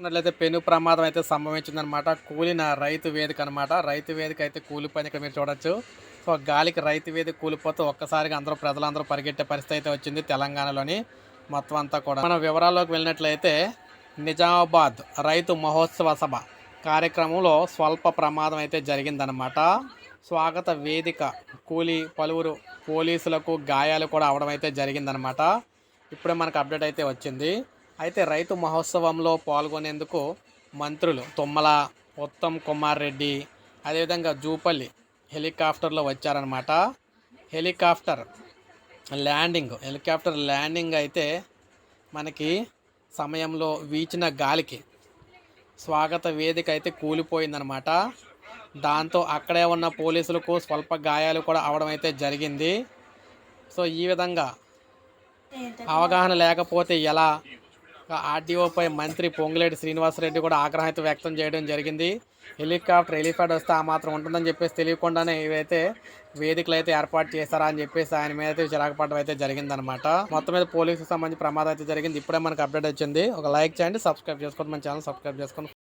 చూసుకున్నట్లయితే పెను ప్రమాదం అయితే సంభవించిందనమాట కూలిన రైతు వేదిక అనమాట రైతు వేదిక అయితే కూలిపోయింది ఇక్కడ మీరు చూడొచ్చు. సో గాలికి రైతు వేదిక కూలిపోతే ఒక్కసారిగా అందరూ ప్రజలందరూ పరిగెట్టే పరిస్థితి అయితే వచ్చింది తెలంగాణలోని మొత్తం అంతా కూడా. మన వివరాల్లోకి వెళ్ళినట్లయితే నిజామాబాద్ రైతు మహోత్సవ సభ కార్యక్రమంలో స్వల్ప ప్రమాదం అయితే జరిగిందనమాట స్వాగత వేదిక కూలి పలువురు పోలీసులకు గాయాలు కూడా అవడం అయితే జరిగిందనమాట ఇప్పుడే మనకు అప్డేట్ అయితే వచ్చింది. అయితే రైతు మహోత్సవంలో పాల్గొనేందుకు మంత్రులు తుమ్మల ఉత్తమ్ కుమార్ రెడ్డి అదేవిధంగా జూపల్లి హెలికాప్టర్లో వచ్చారనమాట హెలికాప్టర్ ల్యాండింగ్ హెలికాప్టర్ ల్యాండింగ్ అయితే మనకి సమయంలో వీచిన గాలికి స్వాగత వేదిక అయితే కూలిపోయిందనమాట దాంతో అక్కడే ఉన్న పోలీసులకు స్వల్ప గాయాలు కూడా అవడం అయితే జరిగింది. సో ఈ విధంగా అవగాహన లేకపోతే ఎలా ఆర్డీఓపై మంత్రి పొంగులేటి శ్రీనివాసరెడ్డి కూడా ఆగ్రహం అయితే వ్యక్తం చేయడం జరిగింది. హెలికాప్టర్ హెలిప్యాడ్ వస్తే ఆ మాత్రం ఉంటుందని చెప్పేసి తెలియకుండానే ఇవైతే వేదికలు అయితే ఏర్పాటు చేస్తారా అని చెప్పేసి ఆయన మీద అయితే చిరాకు అయితే జరిగిందనమాట మొత్తం మీద పోలీసుకు సంబంధించి ప్రమాదం అయితే జరిగింది. ఇప్పుడే మనకు అప్డేట్ వచ్చింది. ఒక లైక్ చేయండి సబ్స్క్రైబ్ చేసుకోండి మన ఛానల్ సబ్స్క్రైబ్ చేసుకోండి.